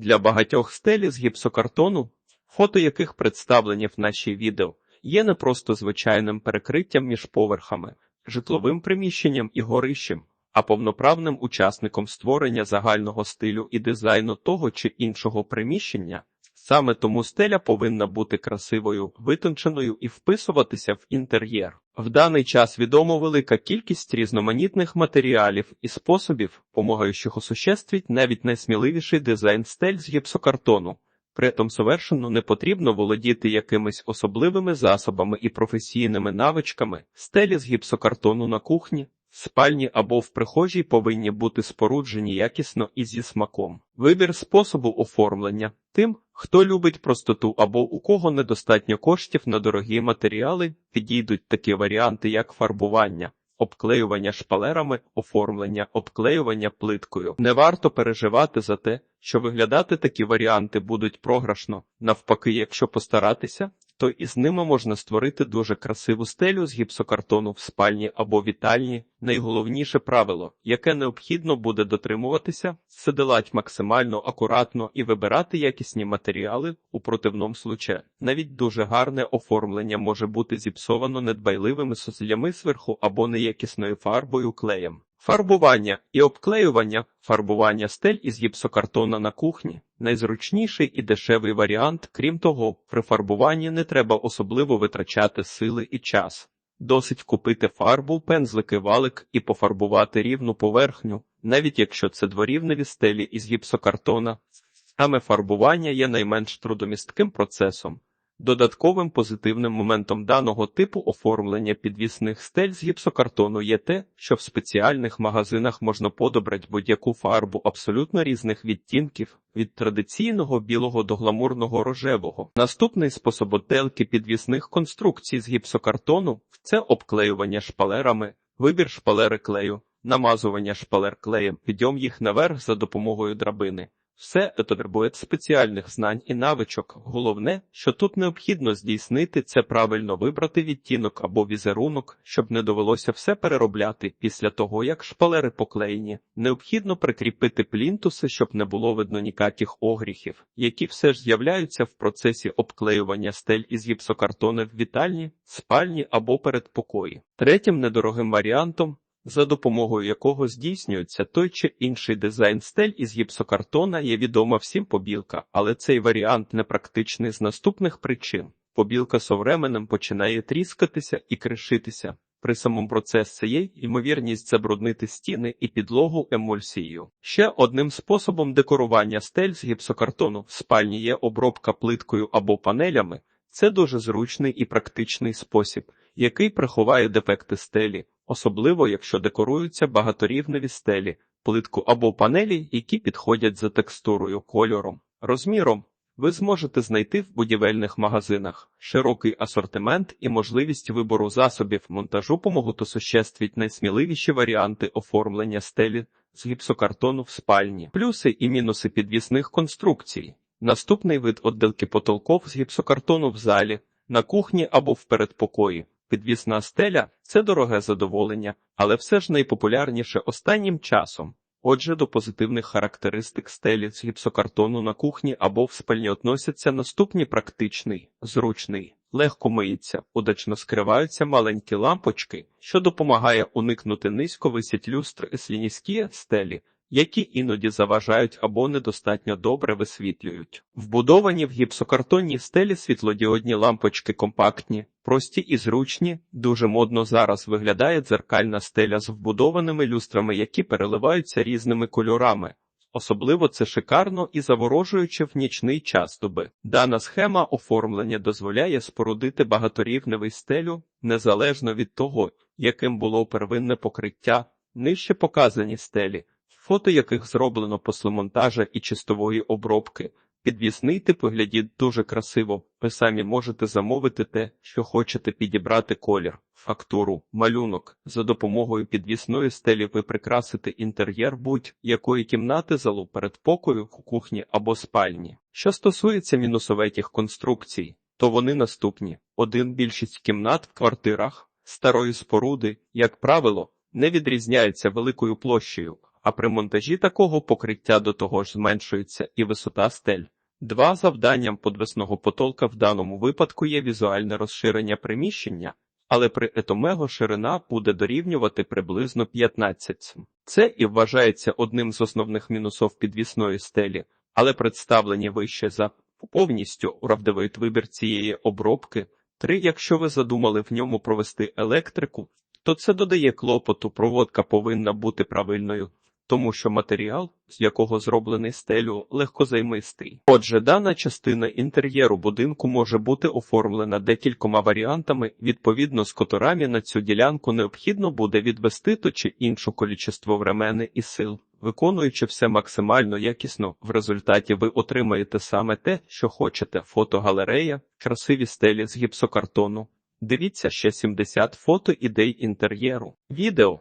Для багатьох стелі з гіпсокартону, фото яких представлені в нашій відео, є не просто звичайним перекриттям між поверхами, житловим приміщенням і горищем, а повноправним учасником створення загального стилю і дизайну того чи іншого приміщення. Саме тому стеля повинна бути красивою, витонченою і вписуватися в інтер'єр. В даний час відомо велика кількість різноманітних матеріалів і способів, помогаючих осуществити навіть найсміливіший дизайн стель з гіпсокартону. При этом совершенно не потрібно володіти якимись особливими засобами і професійними навичками. Стелі з гіпсокартону на кухні, спальні або в прихожій повинні бути споруджені якісно і зі смаком. Вибір способу оформлення тим, хто любить простоту або у кого недостатньо коштів на дорогі матеріали, підійдуть такі варіанти, як фарбування. Обклеювання шпалерами, оформлення, обклеювання плиткою. Не варто переживати за те, що виглядати такі варіанти будуть програшно. Навпаки, якщо постаратися, то із ними можна створити дуже красиву стелю з гіпсокартону в спальні або вітальні. Найголовніше правило, яке необхідно буде дотримуватися, сиделать максимально акуратно і вибирати якісні матеріали у противному случаї. Навіть дуже гарне оформлення може бути зіпсовано недбайливими сослями зверху або неякісною фарбою клеєм. Фарбування і обклеювання, фарбування стель із гіпсокартона на кухні найзручніший і дешевий варіант. Крім того, при фарбуванні не треба особливо витрачати сили і час. Досить купити фарбу, пензлики, валик і пофарбувати рівну поверхню, навіть якщо це дворівневі стелі із гіпсокартона. Саме фарбування є найменш трудомістким процесом. Додатковим позитивним моментом даного типу оформлення підвісних стель з гіпсокартону є те, що в спеціальних магазинах можна подобрати будь-яку фарбу абсолютно різних відтінків, від традиційного білого до гламурного рожевого. Наступний способ отделки підвісних конструкцій з гіпсокартону це обклеювання шпалерами, вибір шпалери клею, намазування шпалер клеєм, підйом їх наверх за допомогою драбини. Все це потребує спеціальних знань і навичок. Головне, що тут необхідно здійснити, це правильно вибрати відтінок або візерунок, щоб не довелося все переробляти після того, як шпалери поклеєні. Необхідно прикріпити плінтуси, щоб не було видно ніяких огріхів, які все ж з'являються в процесі обклеювання стель із гіпсокартону в вітальні, спальні або передпокої. Третім недорогим варіантом за допомогою якого здійснюється той чи інший дизайн стель із гіпсокартона є відома всім побілка, але цей варіант непрактичний з наступних причин. Побілка з временем починає тріскатися і кришитися. При самому процесі є ймовірність забруднити стіни і підлогу емульсією. Ще одним способом декорування стель з гіпсокартону в спальні є обробка плиткою або панелями. Це дуже зручний і практичний спосіб, який приховає дефекти стелі, особливо якщо декоруються багаторівневі стелі, плитку або панелі, які підходять за текстурою, кольором, розміром. Ви зможете знайти в будівельних магазинах широкий асортимент і можливість вибору засобів монтажу помогуть осуществити найсміливіші варіанти оформлення стелі з гіпсокартону в спальні, плюси і мінуси підвісних конструкцій. Наступний вид отделки потолков з гіпсокартону в залі, на кухні або в передпокої. Підвісна стеля це дороге задоволення, але все ж найпопулярніше останнім часом. Отже, до позитивних характеристик стелі з гіпсокартону на кухні або в спальні относяться наступні практичний, зручний, легко миється, удачно скриваються маленькі лампочки, що допомагає уникнути низько висять люстри з лінійські стелі, які іноді заважають або недостатньо добре висвітлюють. Вбудовані в гіпсокартонні стелі світлодіодні лампочки компактні, прості і зручні, дуже модно зараз виглядає дзеркальна стеля з вбудованими люстрами, які переливаються різними кольорами. Особливо це шикарно і заворожуюче в нічний час доби. Дана схема оформлення дозволяє спорудити багаторівневий стелю незалежно від того, яким було первинне покриття, нижче показані стелі фото яких зроблено після монтажа і чистової обробки. Підвісний тип виглядить дуже красиво. Ви самі можете замовити те, що хочете підібрати колір, фактуру, малюнок. За допомогою підвісної стелі ви прикрасите інтер'єр будь-якої кімнати залу передпокою, кухні або спальні. Що стосується мінусоветіх конструкцій, то вони наступні: один більшість кімнат в квартирах старої споруди, як правило, не відрізняються великою площею а при монтажі такого покриття до того ж зменшується і висота стель. Два завданням подвесного потолка в даному випадку є візуальне розширення приміщення, але при етомего ширина буде дорівнювати приблизно 15 см. Це і вважається одним з основних мінусів підвісної стелі, але представлені вище за повністю уравдивий вибір цієї обробки. Три, якщо ви задумали в ньому провести електрику, то це додає клопоту. Проводка повинна бути правильною, тому що матеріал, з якого зроблений стелю, легкозаймистий. Отже, дана частина інтер'єру будинку може бути оформлена декількома варіантами. Відповідно з которами на цю ділянку необхідно буде відвести то чи іншу количество времени і сил. Виконуючи все максимально якісно, в результаті ви отримаєте саме те, що хочете. Фотогалерея, красиві стелі з гіпсокартону. Дивіться ще 70 фото ідей інтер'єру. Відео